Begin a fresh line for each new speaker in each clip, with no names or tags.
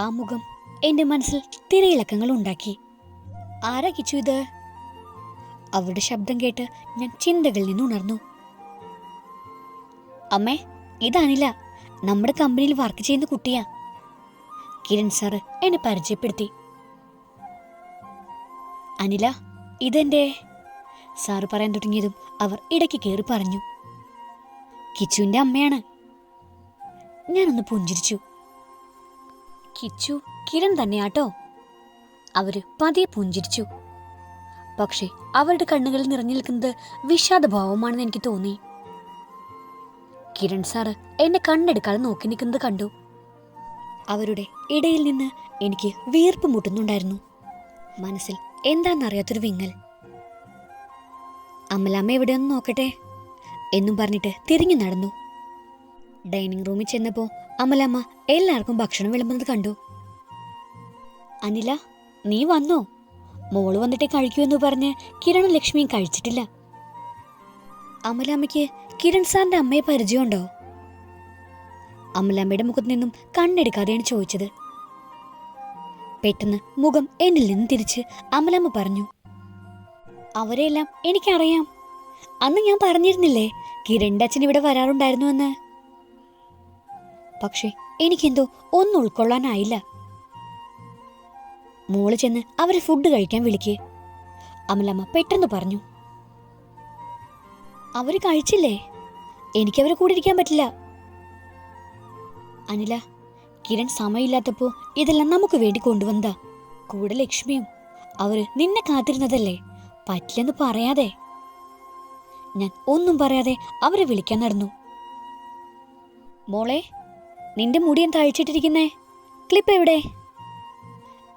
ആ മുഖം എന്റെ മനസ്സിൽ തിരയിളക്കങ്ങൾ ഉണ്ടാക്കി. ആരാ കിച്ചു ഇത്? അവരുടെ ശബ്ദം കേട്ട് ഞാൻ ചിന്തകളിൽ നിന്ന് ഉണർന്നു. അമ്മേ ഇതാണില്ല നമ്മുടെ കമ്പനിയിൽ വർക്ക് ചെയ്യുന്ന കുട്ടിയാ. കിരൺ സാറ് എന്നെ പരിചയപ്പെടുത്തി. അനില ഇതെന്റെ സാറ് പറയാൻ തുടങ്ങിയതും അവർ ഇടയ്ക്ക് കയറി പറഞ്ഞു. കിച്ചുവിന്റെ അമ്മയാണ്. ഞാനൊന്ന് പുഞ്ചിരിച്ചു. കിച്ചു കിരൺ തന്നെയാട്ടോ. അവർ പതിയെ പുഞ്ചിരിച്ചു. പക്ഷേ അവരുടെ കണ്ണുകളിൽ നിറഞ്ഞു നിൽക്കുന്നത് വിഷാദഭാവമാണെന്ന് എനിക്ക് തോന്നി. കിരൺ സാറ് എന്നെ കണ്ണെടുക്കാതെ നോക്കി നിൽക്കുന്നത് കണ്ടു. അവരുടെ ഇടയിൽ നിന്ന് എനിക്ക് വീർപ്പ് മുട്ടുന്നുണ്ടായിരുന്നു. മനസ്സിൽ എന്താണെന്നറിയാത്തൊരു വിങ്ങൽ. അമലാമ്മ എവിടെയൊന്ന് നോക്കട്ടെ എന്നും പറഞ്ഞിട്ട് തിരിഞ്ഞു നടന്നു. ഡൈനിങ് റൂമിൽ ചെന്നപ്പോൾ അമലമ്മ എല്ലാവർക്കും ഭക്ഷണം വിളമ്പുന്നത് കണ്ടു. അനില നീ വന്നോ? മോൾ വന്നിട്ടേ കഴിക്കൂ എന്ന് പറഞ്ഞ് കിരണും ലക്ഷ്മിയും കഴിച്ചിട്ടില്ല. അമലാമ്മയ്ക്ക് കിരൺ സാറിന്റെ അമ്മയെ പരിചയമുണ്ടോ? അമലാമ്മയുടെ മുഖത്ത് നിന്നും കണ്ണെടുക്കാതെയാണ് ചോദിച്ചത്. പെട്ടെന്ന് മുഖം എന്നിൽ നിന്ന് തിരിച്ച് അമലാമ്മ പറഞ്ഞു അവരെയെല്ലാം എനിക്കറിയാം. അന്ന് ഞാൻ പറഞ്ഞിരുന്നില്ലേ കിരണിന്റെ അച്ഛൻ ഇവിടെ വരാറുണ്ടായിരുന്നു എന്ന് പക്ഷേ എനിക്കെന്തോ ഒന്നും ഉൾക്കൊള്ളാനായില്ല. മോൾ ചെന്ന് അവരെ ഫുഡ് കഴിക്കാൻ വിളിക്കേ. അമലമ്മ പെട്ടെന്ന് പറഞ്ഞു. അവർ കഴിച്ചില്ലേ? എനിക്കവരെ കൂടെ ഇരിക്കാൻ പറ്റില്ല. അനില കിരൺ സമയമില്ലാത്തപ്പോ ഇതെല്ലാം നമുക്ക് വേണ്ടി കൊണ്ടുവന്നതാ. കൂടെ ലക്ഷ്മിയും അവർ നിന്നെ കാത്തിരുന്നതല്ലേ? പറ്റില്ലെന്ന് പറയാതെ. ഞാൻ ഒന്നും പറയാതെ അവരെ വിളിക്കാൻ നടന്നു. മോളെ നിന്റെ മുടി എന്താ അഴിച്ചിട്ടിരിക്കുന്നേ? ക്ലിപ്പ് എവിടെ?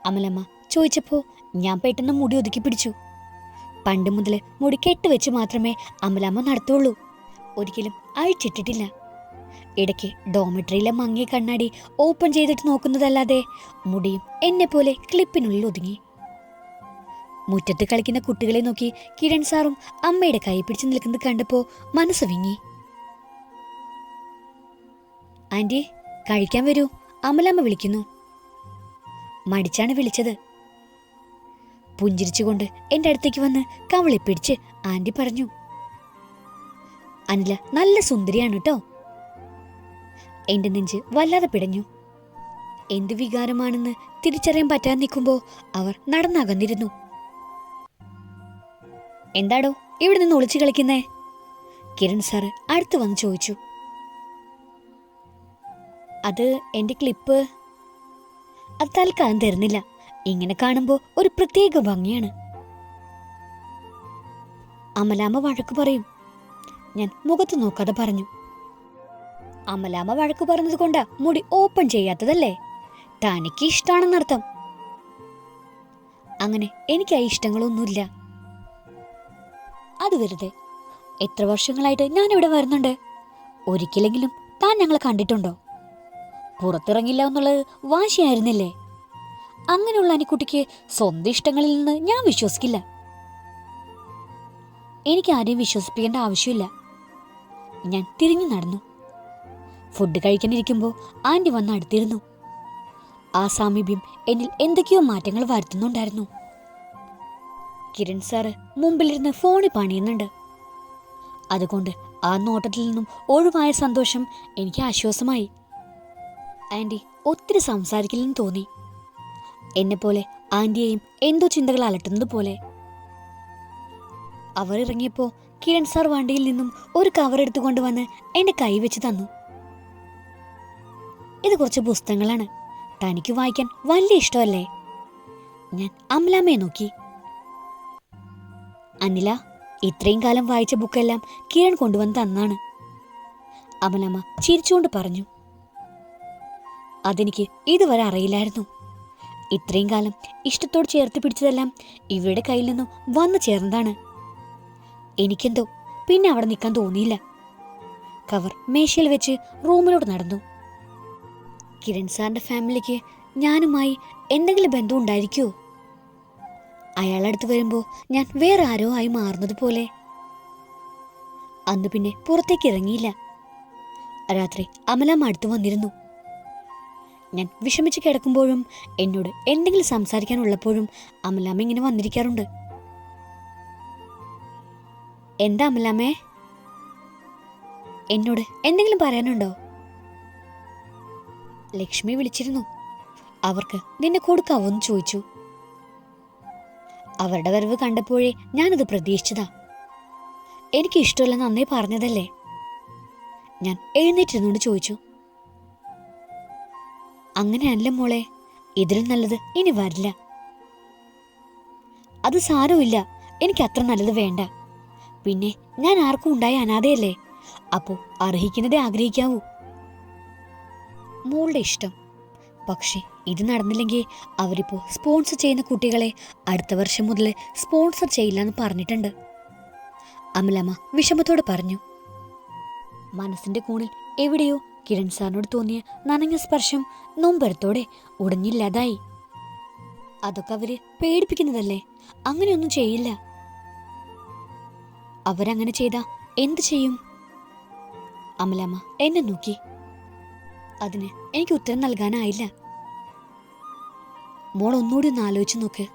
അമലമ്മ ചോദിച്ചപ്പോ ഞാൻ പെട്ടെന്ന് മുടി ഒതുക്കി പിടിച്ചു. പണ്ട് മുതൽ മുടി കെട്ട് വെച്ച് മാത്രമേ അമലമ്മ നടത്തുള്ളൂ. ഒരിക്കലും അഴിച്ചിട്ടിട്ടില്ല. ഇടയ്ക്ക് ഡോമിട്രിയിലെ മങ്ങിയ കണ്ണാടി ഓപ്പൺ ചെയ്തിട്ട് നോക്കുന്നതല്ലാതെ മുടിയും എന്നെ പോലെ ക്ലിപ്പിനുള്ളിൽ ഒതുങ്ങി. മുറ്റത്ത് കളിക്കുന്ന കുട്ടികളെ നോക്കി കിരൺ സാറും അമ്മയുടെ കൈ പിടിച്ചു നിൽക്കുന്നത് കണ്ടപ്പോ മനസ്സ് വിങ്ങി. ആന്റി കഴിക്കാൻ വരൂ. അമലമ്മ വിളിക്കുന്നു. മടിച്ചാണ് വിളിച്ചത്. പുഞ്ചിരിച്ചുകൊണ്ട് എന്റെ അടുത്തേക്ക് വന്ന് കവളെ പിടിച്ച് ആന്റി പറഞ്ഞു അനില നല്ല സുന്ദരിയാണ് കേട്ടോ എന്റെ നെഞ്ച് വല്ലാതെ പിടഞ്ഞു. എന്ത് വികാരമാണെന്ന് തിരിച്ചറിയാൻ പറ്റാതെ നിൽക്കുമ്പോൾ അവർ നടന്നകന്നിരുന്നു. എന്താടോ ഇവിടെ നിന്ന് ഒളിച്ചു കളിക്കുന്നേ? കിരൺ സാറ് അടുത്ത് വന്ന് ചോദിച്ചു. അത് എന്റെ ക്ലിപ്പ് അത് തൽക്കാലം തരുന്നില്ല. ഇങ്ങനെ കാണുമ്പോൾ ഒരു പ്രത്യേക ഭംഗിയാണ്. അമലാമ്മ വഴക്ക് പറയും. ഞാൻ മുഖത്ത് നോക്കാതെ പറഞ്ഞു. അമലാമ്മ വഴക്ക് പറഞ്ഞത് കൊണ്ടാ മുടി ഓപ്പൺ ചെയ്യാത്തതല്ലേ? തനിക്ക് ഇഷ്ടമാണെന്നർത്ഥം അങ്ങനെ എനിക്ക് ആ ഇഷ്ടങ്ങളൊന്നുമില്ല. അത് വെറുതെ. എത്ര വർഷങ്ങളായിട്ട് ഞാൻ ഇവിടെ വരുന്നുണ്ട്. ഒരിക്കലെങ്കിലും താൻ ഞങ്ങളെ കണ്ടിട്ടുണ്ടോ? പുറത്തിറങ്ങില്ല എന്നുള്ളത് വാശിയായിരുന്നില്ലേ? അങ്ങനെയുള്ള അനിക്കുട്ടിക്ക് സ്വന്തം ഇഷ്ടങ്ങളിൽ നിന്ന് ഞാൻ വിശ്വസിക്കില്ല. എനിക്ക് ആരെയും വിശ്വസിപ്പിക്കേണ്ട ആവശ്യമില്ല. ഞാൻ തിരിഞ്ഞു നടന്നു. ഫുഡ് കഴിക്കാനിരിക്കുമ്പോൾ ആന്റി വന്ന് അടുത്തിരുന്നു. ആ സാമീപ്യം എന്നിൽ എന്തൊക്കെയോ മാറ്റങ്ങൾ വരുത്തുന്നുണ്ടായിരുന്നു. കിരൺ സാറ് മുമ്പിലിരുന്ന് ഫോണിൽ പണിയുന്നുണ്ട്. അതുകൊണ്ട് ആ നോട്ടത്തിൽ നിന്നും ഒഴിവായ സന്തോഷം എനിക്ക് ആശ്വാസമായി. ആന്റി ഒത്തിരി സംസാരിക്കില്ലെന്ന് തോന്നി. എന്നെപ്പോലെ ആന്റിയെയും എന്തോ ചിന്തകൾ അലട്ടുന്നത് പോലെ. അവർ ഇറങ്ങിയപ്പോൾ കിരൺ സാർ വണ്ടിയിൽ നിന്നും ഒരു കവർ എടുത്തു കൊണ്ടുവന്ന് എന്റെ കൈ വെച്ച് തന്നു. ഇത് കുറച്ച് പുസ്തകങ്ങളാണ്. തനിക്ക് വായിക്കാൻ വലിയ ഇഷ്ടമല്ലേ? ഞാൻ അമലാമ്മയെ നോക്കി. അനില ഇത്രയും കാലം വായിച്ച ബുക്കെല്ലാം കിരൺ കൊണ്ടുവന്ന് തന്നാണ്. അമലമ്മ ചിരിച്ചുകൊണ്ട് പറഞ്ഞു. അതെനിക്ക് ഇതുവരെ അറിയില്ലായിരുന്നു. ഇത്രയും കാലം ഇഷ്ടത്തോട് ചേർത്ത് പിടിച്ചതെല്ലാം ഇവരുടെ കയ്യിൽ നിന്നും വന്നു ചേർന്നതാണ്. എനിക്കെന്തോ പിന്നെ അവിടെ നിൽക്കാൻ തോന്നിയില്ല. കവർ മേശയിൽ വെച്ച് റൂമിലോട്ട് നടന്നു. കിരൺ സാറിന്റെ ഫാമിലിക്ക് ഞാനുമായി എന്തെങ്കിലും ബന്ധം ഉണ്ടായിരിക്കുമോ അയാളടുത്ത് വരുമ്പോൾ ഞാൻ വേറെ ആരോ ആയി മാറുന്നതുപോലെ അന്ന് പിന്നെ പുറത്തേക്ക് ഇറങ്ങിയില്ല. രാത്രി അമലമ്മ അടുത്ത് വന്നിരുന്നു. ഞാൻ വിഷമിച്ച് കിടക്കുമ്പോഴും എന്നോട് എന്തെങ്കിലും സംസാരിക്കാനുള്ളപ്പോഴും അമലാമ്മ ഇങ്ങനെ വന്നിരിക്കാറുണ്ട്. എന്താ അമലാമ്മേ? എന്നോട് എന്തെങ്കിലും പറയാനുണ്ടോ? ലക്ഷ്മി വിളിച്ചിരുന്നു. അവർക്ക് നിന്നെ കൊടുക്കാവോ എന്ന് ചോദിച്ചു. അവരുടെ വരവ് കണ്ടപ്പോഴേ ഞാനത് പ്രതീക്ഷിച്ചതാ. എനിക്ക് ഇഷ്ടമല്ല നന്നേ പറഞ്ഞതല്ലേ? ഞാൻ എഴുന്നേറ്റിരുന്നുകൊണ്ട് ചോദിച്ചു. അങ്ങനെയല്ല മോളെ. ഇതിലും നല്ലത് ഇനി വരില്ല. അത് സാരമില്ല. എനിക്ക് അത്ര നല്ലത് വേണ്ട. പിന്നെ ഞാൻ ആർക്കും ഉണ്ടായ അനാഥയല്ലേ? അപ്പോ അർഹിക്കുന്നതേ ആഗ്രഹിക്കാവൂ. മോളുടെ ഇഷ്ടം. പക്ഷെ ഇത് നടന്നില്ലെങ്കിൽ അവരിപ്പോ സ്പോൺസർ ചെയ്യുന്ന കുട്ടികളെ അടുത്ത വർഷം മുതൽ സ്പോൺസർ ചെയ്യില്ല എന്ന് പറഞ്ഞിട്ടുണ്ട്. അമലമ്മ വിഷമത്തോട് പറഞ്ഞു. മനസ്സിന്റെ കോണിൽ എവിടെയോ കിരൺ സാറിനോട് തോന്നിയ നനഞ്ഞ സ്പർശം നൊമ്പരത്തോടെ ഉടഞ്ഞില്ലാതായി. അതൊക്കെ അവർ പേടിപ്പിക്കുന്നതല്ലേ? അങ്ങനെയൊന്നും ചെയ്യില്ല. അവരങ്ങനെ ചെയ്താ എന്ത് ചെയ്യും? അമലമ്മ എന്നെ നോക്കി. അതിന് എനിക്ക് ഉത്തരം നൽകാനായില്ല. മോൾ ഒന്നുകൂടി ഒന്ന് ആലോചിച്ച് നോക്ക്.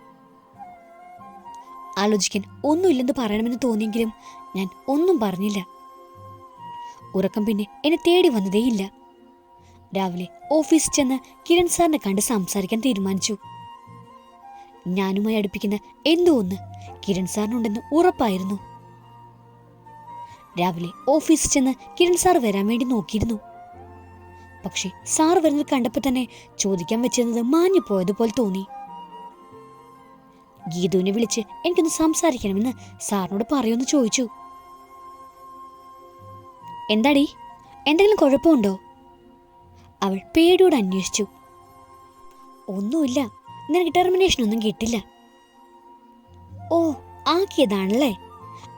ആലോചിക്കാൻ ഒന്നുമില്ലെന്ന് പറയണമെന്ന് തോന്നിയെങ്കിലും ഞാൻ ഒന്നും പറഞ്ഞില്ല. ഉറക്കം പിന്നെ എന്നെ തേടി വന്നതേയില്ല. രാവിലെ ഓഫീസിൽ ചെന്ന് കിരൺ സാറിനെ കണ്ട് സംസാരിക്കാൻ തീരുമാനിച്ചു. ഞാനുമായി അടുപ്പിക്കുന്ന എന്തോ ഒന്ന് കിരൺ സാറിനുണ്ടെന്ന് ഉറപ്പായിരുന്നു. രാവിലെ ഓഫീസിൽ ചെന്ന് കിരൺ സാർ വരാൻ വേണ്ടി നോക്കിയിരുന്നു. പക്ഷെ സാർ വരുന്നത് കണ്ടപ്പോൾ തന്നെ ചോദിക്കാൻ വെച്ചിരുന്നത് മാഞ്ഞു പോയതുപോലെ തോന്നി. ഗീതുവിനെ വിളിച്ച് എനിക്കൊന്ന് സംസാരിക്കണമെന്ന് സാറിനോട് പറയുമെന്ന് ചോദിച്ചു. എന്താടി? എന്തെങ്കിലും കുഴപ്പമുണ്ടോ? അവൾ പേടിയോട് അന്വേഷിച്ചു. ഒന്നുമില്ല. നിനക്ക് ടെർമിനേഷൻ ഒന്നും കിട്ടില്ല. ഓ ആക്കിയതാണല്ലേ?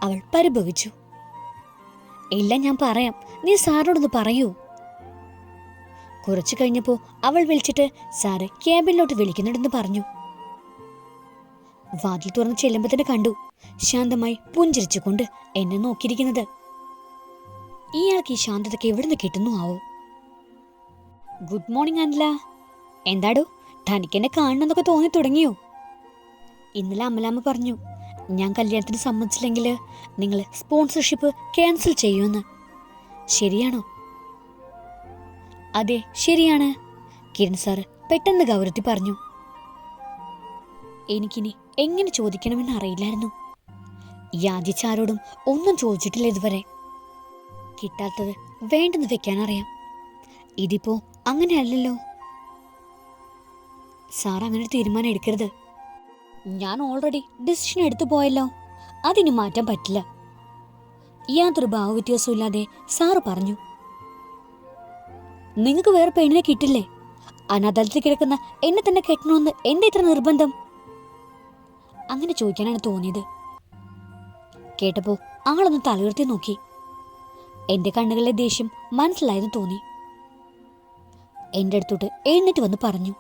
അവൾ പരിഭവിച്ചു. ഇല്ല ഞാൻ പറയാം. നീ സാറിനോടൊന്ന് പറയൂ. കുറച്ചു കഴിഞ്ഞപ്പോ അവൾ വിളിച്ചിട്ട് സാറ് ക്യാബിനിലോട്ട് വിളിക്കുന്നുണ്ടെന്ന് പറഞ്ഞു. വാതിൽ തുറന്ന് ചെല്ലുമ്പോൾ തന്നെ കണ്ടു. ശാന്തമായി പുഞ്ചിരിച്ചുകൊണ്ട് എന്നെ നോക്കിയിരിക്കുന്നത്. ഇയാൾക്ക് ഈ ശാന്തതയ്ക്ക് എവിടുന്ന് കിട്ടുന്നു ആവോ? Good morning Anila. എന്താടോ തനിക്കെന്നെ കാണണമെന്നൊക്കെ തോന്നി തുടങ്ങിയോ? ഇന്നലെ അമലാമ്മ പറഞ്ഞു ഞാൻ കല്യാണത്തിന് സമ്മതിച്ചില്ലെങ്കിൽ നിങ്ങൾ സ്പോൺസർഷിപ്പ് ക്യാൻസൽ ചെയ്യുമെന്ന്. ശരിയാണോ? അതെ ശരിയാണ് കിരൺ സാർ പെട്ടെന്ന് ഗൗരവത്തി പറഞ്ഞു. എനിക്കിനി എങ്ങനെ ചോദിക്കണമെന്ന് അറിയില്ലായിരുന്നു. യാചിച്ചാരോടും ഒന്നും ചോദിച്ചിട്ടില്ല ഇതുവരെ. കിട്ടാത്തത് വേണ്ടെന്ന് വെക്കാനറിയാം. ഇതിപ്പോ അങ്ങനെ അല്ലല്ലോ സാർ അങ്ങനെ ഒരു തീരുമാനം എടുക്കരുത്. ഞാൻ ഓൾറെഡി ഡിസിഷൻ എടുത്തു പോയല്ലോ. അതിന് മാറ്റാൻ പറ്റില്ല. യാതൊരു ഭാവവ്യത്യാസവും ഇല്ലാതെ സാറ് പറഞ്ഞു. നിങ്ങൾക്ക് വേറെ പെണ്ണിനെ കിട്ടില്ലേ? അനാഥാലത്തിൽ കിടക്കുന്ന എന്നെ തന്നെ കെട്ടണമെന്ന് എന്റെ ഇത്ര നിർബന്ധം? അങ്ങനെ ചോദിക്കാനാണ് തോന്നിയത്. കേട്ടപ്പോ ആളൊന്ന് തലയുയർത്തി നോക്കി. എന്റെ കണ്ണുകളിലെ ദേഷ്യം മനസ്സിലായെന്ന് തോന്നി. എന്റെ അടുത്തോട്ട് എഴുന്നേറ്റ് വന്ന് പറഞ്ഞു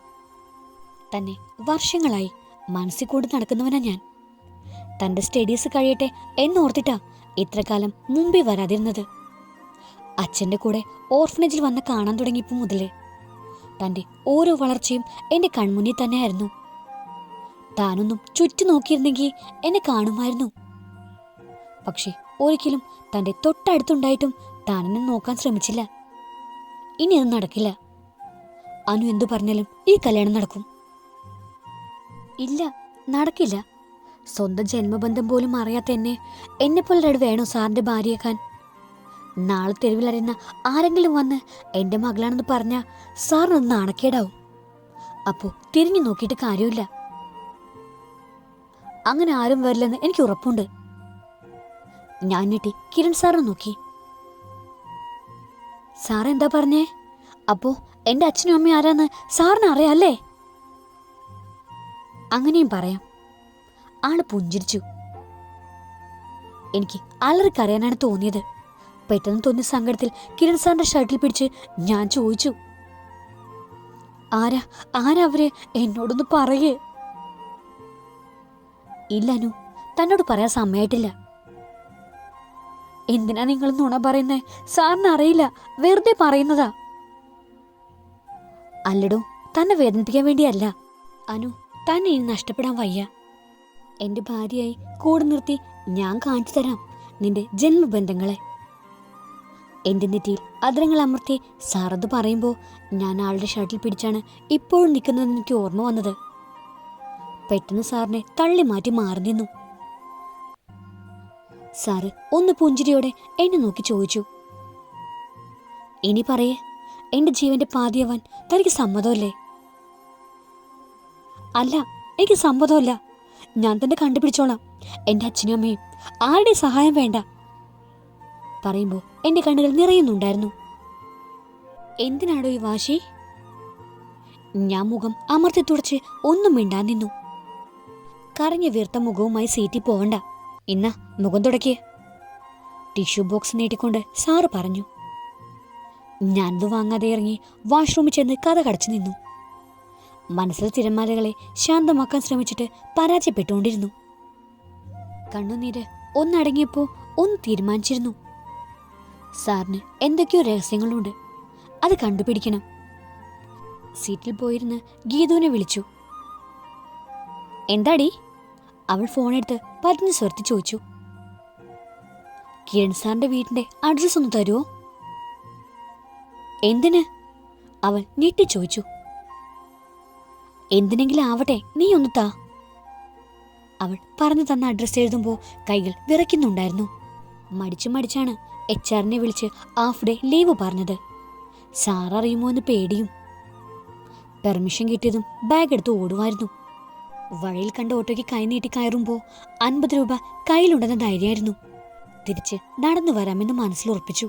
തന്നെ വർഷങ്ങളായി മനസ്സിൽ കൂടി നടക്കുന്നവനാ ഞാൻ. തന്റെ സ്റ്റഡീസ് കഴിയട്ടെ എന്നോർത്തിട്ടാ ഇത്ര കാലം മുമ്പേ വരാതിരുന്നത്. അച്ഛന്റെ കൂടെ ഓർഫനേജിൽ വന്ന് കാണാൻ തുടങ്ങിയപ്പോൾ മുതലേ തന്റെ ഓരോ വളർച്ചയും എന്റെ കൺമുന്നിൽ തന്നെയായിരുന്നു. താനൊന്നും ചുറ്റി നോക്കിയിരുന്നെങ്കിൽ എന്നെ കാണുമായിരുന്നു. പക്ഷെ ഒരിക്കലും തന്റെ തൊട്ടടുത്തുണ്ടായിട്ടും താനെന്നെ നോക്കാൻ ശ്രമിച്ചില്ല. ഇനി അത് നടക്കില്ല. അനു എന്തു പറഞ്ഞാലും ഈ കല്യാണം നടക്കും. ഇല്ല നടക്കില്ല. സ്വന്തം ജന്മബന്ധം പോലും അറിയാത്ത എന്നെ എന്നെപ്പോലെ ഒരാൾ വേണോ സാറിന്റെ ഭാര്യയാക്കാൻ? നാളെ തെരുവിലറിയുന്ന ആരെങ്കിലും വന്ന് എന്റെ മകളാണെന്ന് പറഞ്ഞ സാറിനൊന്ന് നാണക്കേടാവും. അപ്പോ തിരിഞ്ഞു നോക്കിയിട്ട് കാര്യമില്ല. അങ്ങനെ ആരും വരില്ലെന്ന് എനിക്ക് ഉറപ്പുണ്ട്. ഞാൻ കിരൺ സാറിനെ നോക്കി. സാർ എന്താ പറഞ്ഞേ? അപ്പോ എന്റെ അച്ഛനും അമ്മയും ആരാന്ന് സാറിന് അറിയാല്ലേ? അങ്ങനെയും പറയാം. ആൾ പുഞ്ചിരിച്ചു. എനിക്ക് അലറിക്കറിയാനാണ് തോന്നിയത്. പെട്ടെന്ന് തോന്നിയ സങ്കടത്തിൽ കിരൺ സാറിന്റെ ഷർട്ടിൽ പിടിച്ച് ഞാൻ ചോദിച്ചു. ആരാ ആരാ അവർ? എന്നോടൊന്ന് പറയേ. ഇല്ലനു തന്നോട് പറയാൻ സമയമായിട്ടില്ല എന്തിനാ നിങ്ങൾ നുണ പറയുന്നേ? സാറിന് അറിയില്ല. വെറുതെ പറയുന്നതാ. അല്ലടോ തന്നെ വേദനിപ്പിക്കാൻ വേണ്ടിയല്ല. അനു തന്നെ ഇനി നഷ്ടപ്പെടാൻ വയ്യ. എന്റെ ഭാര്യയായി കൂടെ നിർത്തി ഞാൻ കാണിച്ചു തരാം നിന്റെ ജന്മബന്ധങ്ങളെ. എന്റെ നെറ്റിയിൽ അതിരങ്ങൾ അമർത്തി സാറത് പറയുമ്പോൾ ഞാൻ ആളുടെ ഷർട്ടിൽ പിടിച്ചാണ് ഇപ്പോഴും നിൽക്കുന്നതെന്ന് എനിക്ക് ഓർമ്മ വന്നത്. പെട്ടെന്ന് സാറിനെ തള്ളി മാറ്റി മാറി നിന്നു. സാറ് ഒന്ന് പുഞ്ചിരിയോടെ എന്നെ നോക്കി ചോദിച്ചു. ഇനി പറയേ എന്റെ ജീവന്റെ പാതിയാവാൻ തനിക്ക് സമ്മതമല്ലേ? അല്ല എനിക്ക് സമ്മതമല്ല. ഞാൻ തന്നെ കണ്ടുപിടിച്ചോളാം. എന്റെ അച്ഛനും അമ്മയും ആരുടെ സഹായം വേണ്ട. പറയുമ്പോൾ എന്റെ കണ്ണുകൾ നിറയുന്നുണ്ടായിരുന്നു. എന്തിനാടോ ഈ വാശി? ഞാൻ മുഖം അമർത്തി തുടച്ച് ഒന്നും മിണ്ടാൻ നിന്നു. കറഞ്ഞ വീർത്ത മുഖവുമായി സീറ്റിൽ പോവണ്ട ഇന്ന മുഖം തുടക്കിയ ടിഷ്യൂ ബോക്സ് നീട്ടിക്കൊണ്ട് സാറ് പറഞ്ഞു. ഞാനത് വാങ്ങാതെ ഇറങ്ങി വാഷ്റൂമിൽ ചെന്ന് കഥ കടച്ചു നിന്നു. മനസ്സിൽ തിരമാലകളെ ശാന്തമാക്കാൻ ശ്രമിച്ചിട്ട് പരാജയപ്പെട്ടുകൊണ്ടിരുന്നു. കണ്ണുനീര് ഒന്നടങ്ങിയപ്പോൾ ഒന്ന് തീരുമാനിച്ചിരുന്നു. സാറിന് എന്തൊക്കെയോ രഹസ്യങ്ങളുണ്ട്. അത് കണ്ടുപിടിക്കണം. സീറ്റിൽ പോയിരുന്ന് ഗീതുവിനെ വിളിച്ചു. എന്താടി? അവൾ ഫോണെടുത്ത് പതിഞ്ഞ് സ്വരത്തി ചോദിച്ചു. കിരൺ സാറിന്റെ വീടിന്റെ അഡ്രസ് ഒന്ന് തരുമോ എന്തിന്? അവൻ ഞെട്ടി ചോദിച്ചു. എന്തിനെങ്കിലും ആവട്ടെ നീ ഒന്ന് താ. അവൾ പറഞ്ഞു തന്ന അഡ്രസ്സ് എഴുതുമ്പോൾ കൈകൾ വിറയ്ക്കുന്നുണ്ടായിരുന്നു. മടിച്ചു മടിച്ചാണ് എച്ച് ആറിനെ വിളിച്ച് ഹാഫ് ഡേ ലീവ് പറഞ്ഞത്. സാർ അറിയുമോ എന്ന് പേടിയും. പെർമിഷൻ കിട്ടിയതും ബാഗ് എടുത്ത് ഓടുമായിരുന്നു. വഴിയിൽ കണ്ട ഓട്ടോയ്ക്ക് കൈനീട്ടി കയറുമ്പോൾ അൻപത് രൂപ കയ്യിലുണ്ടെന്ന ധൈര്യമായിരുന്നു. തിരിച്ച് നടന്നു വരാമെന്ന് മനസ്സിൽ ഉറപ്പിച്ചു.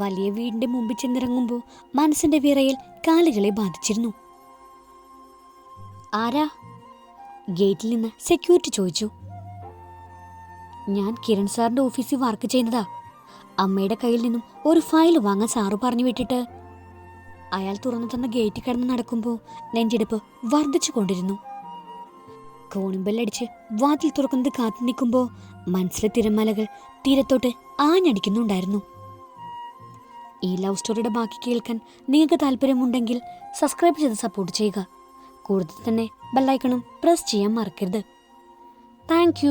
വലിയ വീടിന്റെ മുമ്പിൽ ചെന്നിറങ്ങുമ്പോൾ മനസ്സിന്റെ വിറയിൽ കാലുകളെ ബാധിച്ചിരുന്നു. ആരാ? ഗേറ്റിൽ നിന്ന് സെക്യൂരിറ്റി ചോദിച്ചു. ഞാൻ കിരൺ സാറിന്റെ ഓഫീസിൽ വർക്ക് ചെയ്യുന്നതാ. അമ്മയുടെ കയ്യിൽ നിന്നും ഒരു ഫയൽ വാങ്ങാൻ സാറ് പറഞ്ഞു വിട്ടിട്ട്. അയാൾ തുറന്നു തന്ന ഗേറ്റ് കടന്ന് നടക്കുമ്പോൾ നെഞ്ചെടുപ്പ് വർദ്ധിച്ചു കൊണ്ടിരുന്നു കോണിമ്പല്ലടിച്ച് വാതിൽ തുറക്കുന്നത് കാത്തു നിൽക്കുമ്പോൾ മനസ്സിലെ തിരമാലകൾ തീരത്തോട്ട് ആഞ്ഞടിക്കുന്നുണ്ടായിരുന്നു. ഈ ലവ് സ്റ്റോറിയുടെ ബാക്കി കേൾക്കാൻ നിങ്ങൾക്ക് താല്പര്യമുണ്ടെങ്കിൽ സബ്സ്ക്രൈബ് ചെയ്ത് സപ്പോർട്ട് ചെയ്യുക. കൂടുതൽ തന്നെ ബെല്ലൈക്കണും പ്രസ് ചെയ്യാൻ മറക്കരുത്. താങ്ക്